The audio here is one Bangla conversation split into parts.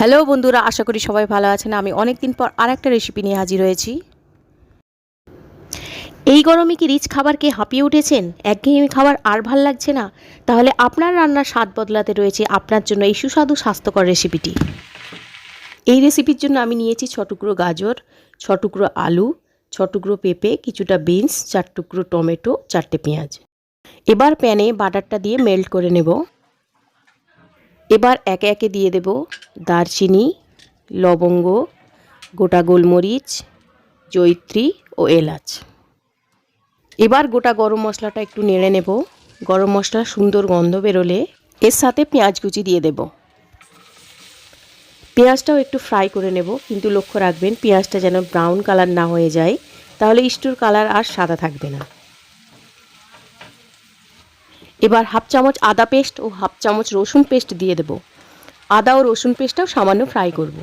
হ্যালো বন্ধুরা, আশা করি সবাই ভালো আছেন। আমি অনেক দিন পর আর একটা রেসিপি নিয়ে হাজির হয়েছি। এই গরমে কি রিচ খাবারকে হাঁপিয়ে উঠেছেন? একঘেয়েমি খাবার আর ভালো লাগছে না? তাহলে আপনার রান্নার স্বাদ বদলাতে রয়েছে আপনার জন্য এই সুস্বাদু, স্বাস্থ্যকর রেসিপিটি এই রেসিপির জন্য আমি নিয়েছি ছ টুকরো গাজর ছ টুকরো আলু ছ টুকরো পেঁপে, কিছুটা বিনস চার টুকরো টমেটো, চারটে পেঁয়াজ। এবার প্যানে বাটারটা দিয়ে মেল্ট করে নেব। এবার একে একে দিয়ে দেব দারচিনি, লবঙ্গ, গোটা গোলমরিচ জৈত্রী ও এলাচ। এবার গোটা গরম মশলাটা একটু নেড়ে নেব। গরম মশলা সুন্দর গন্ধ বেরোলে এর সাথে পেঁয়াজ কুচি দিয়ে দেব। পেঁয়াজটাও একটু ফ্রাই করে নেব, কিন্তু লক্ষ্য রাখবেন পেঁয়াজটা যেন ব্রাউন কালার না হয়ে যায়, তাহলে ইস্টুর কালার আর সাদা থাকবে না। এবার হাফ চামচ আদা পেস্ট ও হাফ চামচ রসুন পেস্ট দিয়ে দেব। আদা ও রসুন পেস্টটাও সামান্য ফ্রাই করব।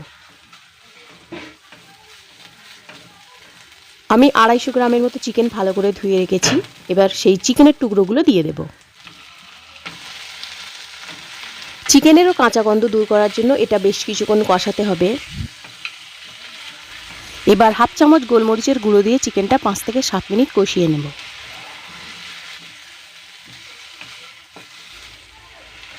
আমি আড়াইশো গ্রামের মতো চিকেন ভালো করে ধুয়ে রেখেছি। এবার সেই চিকেনের টুকরোগুলো দিয়ে দেব। চিকেনেরও কাঁচা গন্ধ দূর করার জন্য এটা বেশ কিছুক্ষণ কষাতে হবে। এবার হাফ চামচ গোলমরিচের গুঁড়ো দিয়ে চিকেনটা পাঁচ থেকে সাত মিনিট কষিয়ে নেব।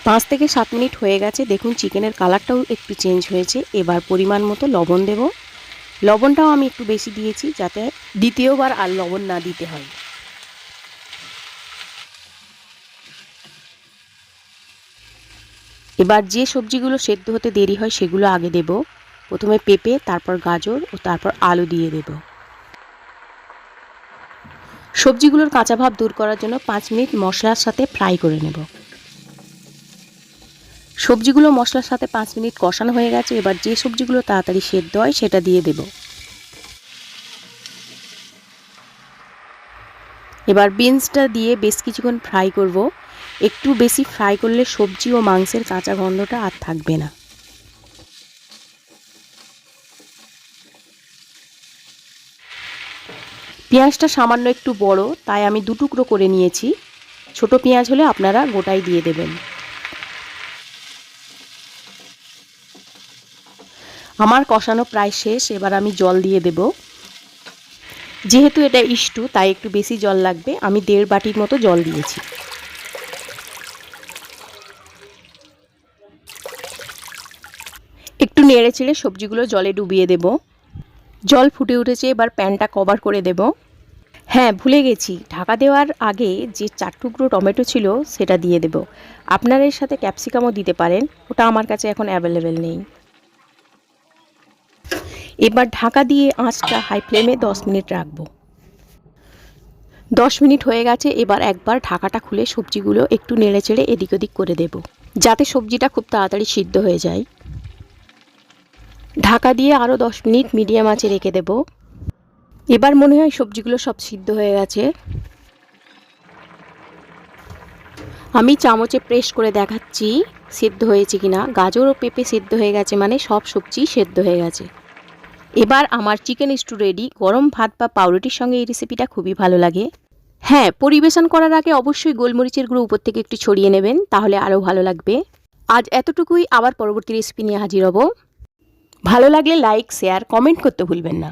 পাঁচ থেকে সাত মিনিট হয়ে গেছে। দেখুন, চিকেনের কালারটাও একটু চেঞ্জ হয়েছে। এবার পরিমাণ মতো লবণ দেব। লবণটাও আমি একটু বেশি দিয়েছি যাতে দ্বিতীয়বার আর লবণ না দিতে হয়। এবার যে সবজিগুলো সেদ্ধ হতে দেরি হয় সেগুলো আগে দেব। প্রথমে পেঁপে, তারপর গাজর ও তারপর আলু দিয়ে দেব। সবজিগুলোর কাঁচা ভাব দূর করার জন্য পাঁচ মিনিট মশলার সাথে ফ্রাই করে নেব। সবজিগুলো মশলার সাথে পাঁচ মিনিট কষানো হয়ে গেছে, এবার যে সবজিগুলো তাড়াতাড়ি সেদ্ধ হয় সেটা দিয়ে দেব। এবার বিনসটা দিয়ে বেশ কিছুক্ষণ ফ্রাই করব। একটু বেশি ফ্রাই করলে সবজি ও মাংসের কাঁচা গন্ধটা আর থাকবে না। পেঁয়াজটা সামান্য একটু বড়, তাই আমি দুটুকরো করে নিয়েছি। ছোট পেঁয়াজ হলে আপনারা গোটাই দিয়ে দেবেন। আমার কষানো প্রায় শেষ, এবার আমি জল দিয়ে দেব। যেহেতু এটা ইস্টু তাই একটু বেশি জল লাগবে। আমি দেড় বাটির মতো জল দিয়েছি। একটু নেড়ে চেড়ে সবজিগুলো জলে ডুবিয়ে দেব। জল ফুটে উঠেছে, এবার প্যানটা কভার করে দেব। হ্যাঁ ভুলে গেছি। ঢাকা দেওয়ার আগে যে চার টুকরো টমেটো ছিল, সেটা দিয়ে দেব। আপনারা এর সাথে ক্যাপসিকামও দিতে পারেন। ওটা আমার কাছে এখন অ্যাভেলেবেল নেই। এবার ঢাকা দিয়ে আঁচটা হাই ফ্লেমে দশ মিনিট রাখব। দশ মিনিট হয়ে গেছে, এবার একবার ঢাকাটা খুলে সবজিগুলো একটু নেড়ে চেড়ে এদিক ওদিক করে দেব, যাতে সবজিটা খুব তাড়াতাড়ি সিদ্ধ হয়ে যায়। ঢাকা দিয়ে আরও দশ মিনিট মিডিয়াম আঁচে রেখে দেব। এবার মনে হয় সবজিগুলো সব সিদ্ধ হয়ে গেছে। আমি চামচে প্রেস করে দেখাচ্ছি, সেদ্ধ হয়েছে কিনা। গাজর ও পেঁপে সেদ্ধ হয়ে গেছে মানে সব সবজি সেদ্ধ হয়ে গেছে। এবার আমার চিকেন স্টু রেডি গরম ভাত বা পাউরুটির সঙ্গে এই রেসিপিটা খুবই ভালো লাগে। হ্যাঁ পরিবেশন করার আগে অবশ্যই গোলমরিচের গুঁড়ো উপর থেকে একটু ছড়িয়ে নেবেন, তাহলে আরও ভালো লাগবে। আজ এতটুকুই, আবার পরবর্তী রেসিপি নিয়ে হাজির হব। ভালো লাগলে লাইক শেয়ার কমেন্ট করতে ভুলবেন না।